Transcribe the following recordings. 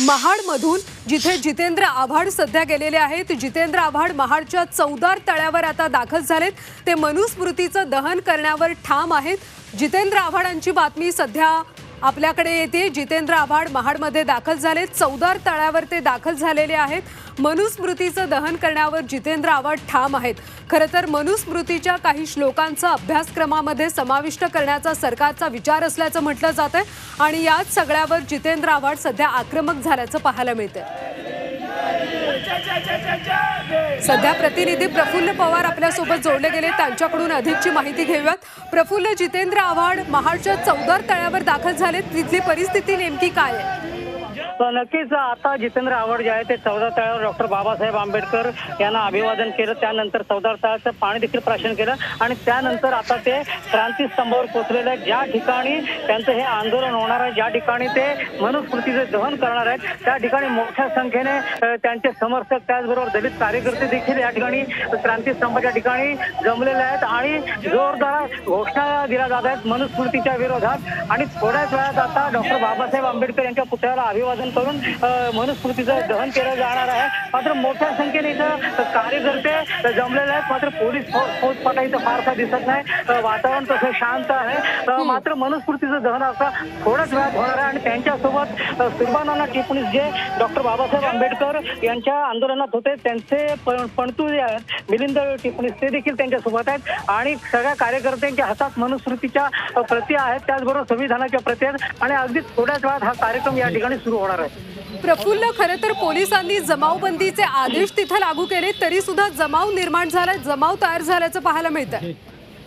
महाडमधून जिथे जितेंद्र आव्हाड सध्या गेलेले आहेत. जितेंद्र आव्हाड महाडच्या चौदार तळ्यावर आता दाखल झालेत. ते मनुस्मृतीचं दहन करण्यावर ठाम आहेत. जितेंद्र आव्हाडांची बातमी सध्या आपल्याकडे येते जितेंद्र आव्हाड महाडमध्ये दाखल झालेत चौदार तळ्यावर ते दाखल झालेले आहेत. मनुस्मृतीचं दहन करण्यावर जितेंद्र आव्हाड ठाम आहेत. खरं तर मनुस्मृतीच्या काही श्लोकांचा अभ्यासक्रमामध्ये समाविष्ट करण्याचा सरकारचा विचार असल्याचं म्हटलं जात आहे आणि याच सगळ्यावर जितेंद्र आव्हाड सध्या आक्रमक झाल्याचं पाहायला मिळतं सध्या प्रतिनिधी प्रफुल्ल पवार आपल्यासोबत जोडले गेले. त्यांच्याकडून अधिकची माहिती घेऊयात. प्रफुल्ल जितेंद्र आव्हाड महाडच्या चौदार तळ्यावर दाखल झालेत. तिथली परिस्थिती नेमकी काय आहे? नक्कीच आता जितेंद्र आव्हाड जे आहे ते चौदा तळावर डॉक्टर बाबासाहेब आंबेडकर यांना अभिवादन केलं. त्यानंतर चौदा तळाचं पाणी देखील प्राशन केलं. आणि त्यानंतर आता ते क्रांती स्तंभावर पोहोचलेले आहेत. ज्या ठिकाणी त्यांचं हे आंदोलन होणार आहे ज्या ठिकाणी ते मनुस्मृतीचे दहन करणार आहेत त्या ठिकाणी मोठ्या संख्येने त्यांचे समर्थक त्याचबरोबर दलित कार्यकर्ते देखील या ठिकाणी क्रांती स्तंभाच्या ठिकाणी जमलेले आहेत आणि जोरदार घोषणा दिल्या जात आहेत मनुस्मृतीच्या विरोधात. आणि थोड्याच वेळात आता डॉक्टर बाबासाहेब आंबेडकर यांच्या पुतळ्याला अभिवादन करून अ, मनुस्मृतीचं दहन केलं जाणार आहे. मात्र मोठ्या संख्येने इथं कार्यकर्ते जमलेले आहेत. मात्र पोलीस फौजफाटा इथं फारसा दिसत नाही. वातावरण तसं शांत आहे. मात्र मनुस्मृतीचं दहन आता थोड्याच वेळात होणार आहे. आणि त्यांच्यासोबत सुरबानाना टिप्पणीस जे डॉक्टर बाबासाहेब आंबेडकर यांच्या आंदोलनात होते त्यांचे पणतू जे आहेत मिलिंद टिप्पणीस ते देखील त्यांच्यासोबत आहेत. आणि सगळ्या कार्यकर्त्यांच्या हातात मनुस्मृतीच्या प्रती आहेत. त्याचबरोबर संविधानाच्या प्रती आहेत. आणि अगदी थोड्याच वेळात हा कार्यक्रम या ठिकाणी सुरू होणार आहे. प्रफुल्ल खरं तर पोलिसांनी जमावबंदीचे आदेश तिथं लागू केले तरी सुद्धा जमाव निर्माण झालाय जमाव तयार झाल्याचं पाहायला मिळतंय.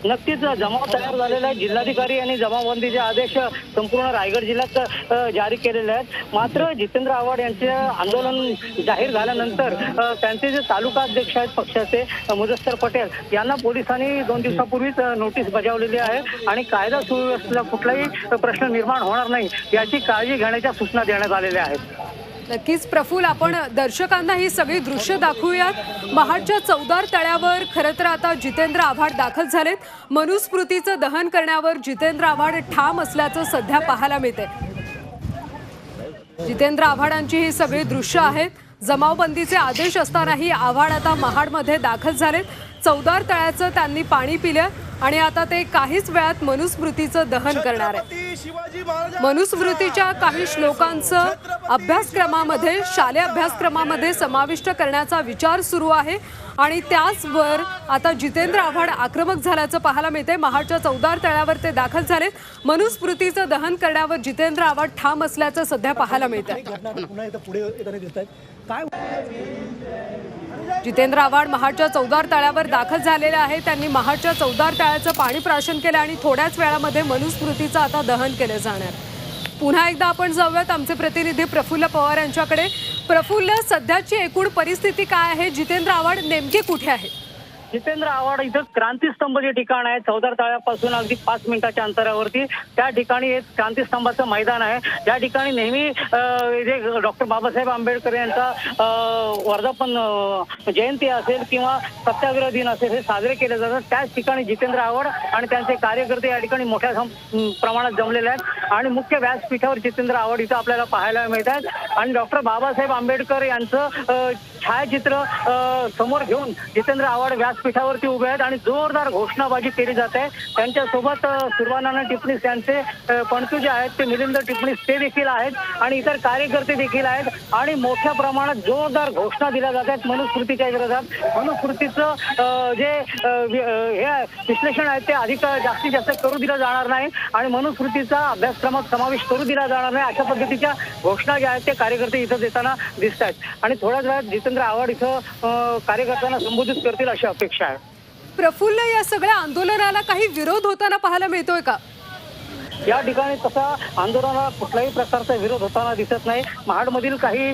नक्कीच जमाव तयार झालेला आहे. जिल्हाधिकारी यांनी जमावबंदीचे आदेश संपूर्ण रायगड जिल्ह्यात जारी केलेले आहेत. मात्र जितेंद्र आव्हाड यांचे आंदोलन जाहीर झाल्यानंतर त्यांचे जे तालुका अध्यक्ष आहेत पक्षाचे मुजस्तर पटेल यांना पोलिसांनी दोन दिवसापूर्वीच नोटीस बजावलेली आहे आणि कायदा सुव्यवस्थेचा कुठलाही प्रश्न निर्माण होणार नाही याची काळजी घेण्याच्या सूचना देण्यात आलेल्या आहेत. नक्कीच प्रफुल आपण दर्शकांना ही सगळी दृश्य दाखवूयात. महाडच्या चौदार तळ्यावर खरं तर आता जितेंद्र आव्हाड दाखल झालेत. मनुस्मृतीचं दहन करण्यावर जितेंद्र आव्हाड ठाम असल्याचं सध्या पाहायला मिळते जितेंद्र आव्हाडांची ही सगळी दृश्य आहेत. जमावबंदीचे आदेश असतानाही आव्हाड आता महाडमध्ये दाखल झालेत. चौदार तळ्याचं त्यांनी पाणी पिलं आणि आता ते काहीच वेळात मनुस्मृतीचं दहन करणार आहे मनुस्मृतीच्या काही श्लोकांचं अभ्यासक्रमामध्ये शालेय अभ्यासक्रमामध्ये समाविष्ट करण्याचा विचार सुरू आहे. आणि त्याचवर आता जितेंद्र आव्हाड आक्रमक झाल्याचं पाहायला मिळते महाडच्या चौदार तळ्यावर ते दाखल झालेत. मनुस्मृतीचं दहन करण्यावर जितेंद्र आव्हाड ठाम असल्याचं सध्या पाहायला मिळतंय. काय जितेंद्र आव्हाड महाडच्या चौदार तळ्यावर दाखल झालेले आहे त्यांनी महाडच्या चौदार तळ्याचं पाणी प्राशन केलं आणि थोड्याच वेळामध्ये मनुस्मृतीचं आता दहन केलं जाणार. पुन्हा एकदा आपण जाऊयात. आमचे प्रतिनिधी प्रफुल्ल पवार यांच्याकडे. प्रफुल्ल सध्याची एकूण परिस्थिती काय आहे? जितेंद्र आव्हाड नेमके कुठे आहे जितेंद्र आव्हाड इथं क्रांतीस्तंभ जे ठिकाण आहे चौदार तळ्यापासून अगदी पाच मिनिटाच्या अंतरावरती त्या ठिकाणी एक क्रांतीस्तंभाचं मैदान आहे. त्या ठिकाणी नेहमी जे डॉक्टर बाबासाहेब आंबेडकर यांचा वर्धापन जयंती असेल किंवा सत्याग्रह दिन असेल हे साजरे केले जातात. त्याच ठिकाणी जितेंद्र आव्हाड आणि त्यांचे कार्यकर्ते या ठिकाणी मोठ्या प्रमाणात जमलेले आहेत. आणि मुख्य व्यासपीठावर जितेंद्र आव्हाड इथं आपल्याला पाहायला मिळत आहेत. आणि डॉक्टर बाबासाहेब आंबेडकर यांचं छायाचित्र समोर घेऊन जितेंद्र आव्हाड व्यासपीठावरती उभे आहेत आणि जोरदार घोषणाबाजी केली जात आहे. त्यांच्यासोबत अं, सुरवानाना टिपणीस यांचे पणतू जे आहेत ते मिलिंद टिपणीस ते देखील आहेत आणि इतर कार्यकर्ते देखील आहेत आणि मोठ्या प्रमाणात जोरदार घोषणा दिल्या जात आहेत मनुस्मृतीच्या विरोधात. मनुस्मृतीचं जे हे विश्लेषण आहे ते अधिक जास्तीत जास्त करू दिलं जाणार नाही आणि मनुस्मृतीचा अभ्यासक्रमात समावेश करू दिला जाणार नाही अशा पद्धतीच्या घोषणा ज्या आहेत ते कार्यकर्ते इथं देताना दिसत आहेत आणि थोड्याच वेळात जितेंद्र आव्हाड इथं कार्यकर्त्यांना संबोधित करतील अशी अपेक्षा आहे. प्रफुल्ल या सगळ्या आंदोलनाला काही विरोध होताना पाहायला मिळतोय का? या ठिकाणी तसा आंदोलनाला कुठल्याही प्रकारचा विरोध होताना दिसत नाही. महाडमधील काही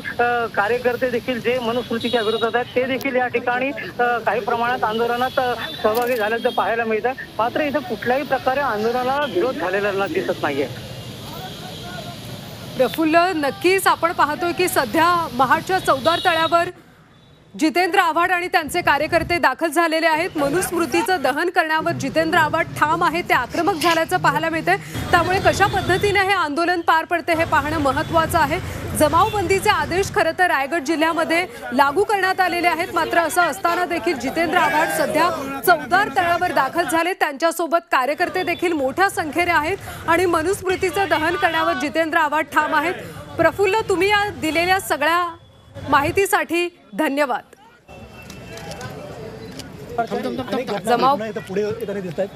कार्यकर्ते देखील जे मनुस्मृतीच्या विरोधात आहेत ते देखील या ठिकाणी काही प्रमाणात आंदोलनात सहभागी झाल्याचं पाहायला मिळतं मात्र इथं कुठल्याही प्रकारे आंदोलनाला विरोध झालेला दिसत नाहीये. प्रफुल्ल नक्कीच आपण पाहतोय की सध्या महाडच्या चौदार तळ्यावर जितेंद्र आव्हाड आणि त्यांचे कार्यकर्ते दाखल झालेले आहेत. मनुस्मृतीचं दहन करण्यावर जितेंद्र आव्हाड ठाम आहे ते आक्रमक झाल्याचं पाहायला मिळतंय. त्यामुळे कशा पद्धतीने हे आंदोलन पार पडते हे पाहणं महत्वाचं आहे. जमावबंदीचे आदेश खरं तर रायगड जिल्ह्यामध्ये लागू करण्यात आलेले आहेत. मात्र असं असताना देखील जितेंद्र आव्हाड सध्या चौदार तळावर दाखल झाले. त्यांच्यासोबत कार्यकर्ते देखील मोठ्या संख्येने आहेत आणि मनुस्मृतीचं दहन करण्यावर जितेंद्र आव्हाड ठाम आहेत. प्रफुल्ल तुम्ही या दिलेल्या सगळ्या माहितीसाठी धन्यवाद. जमाव- पुढे दिसत आहेत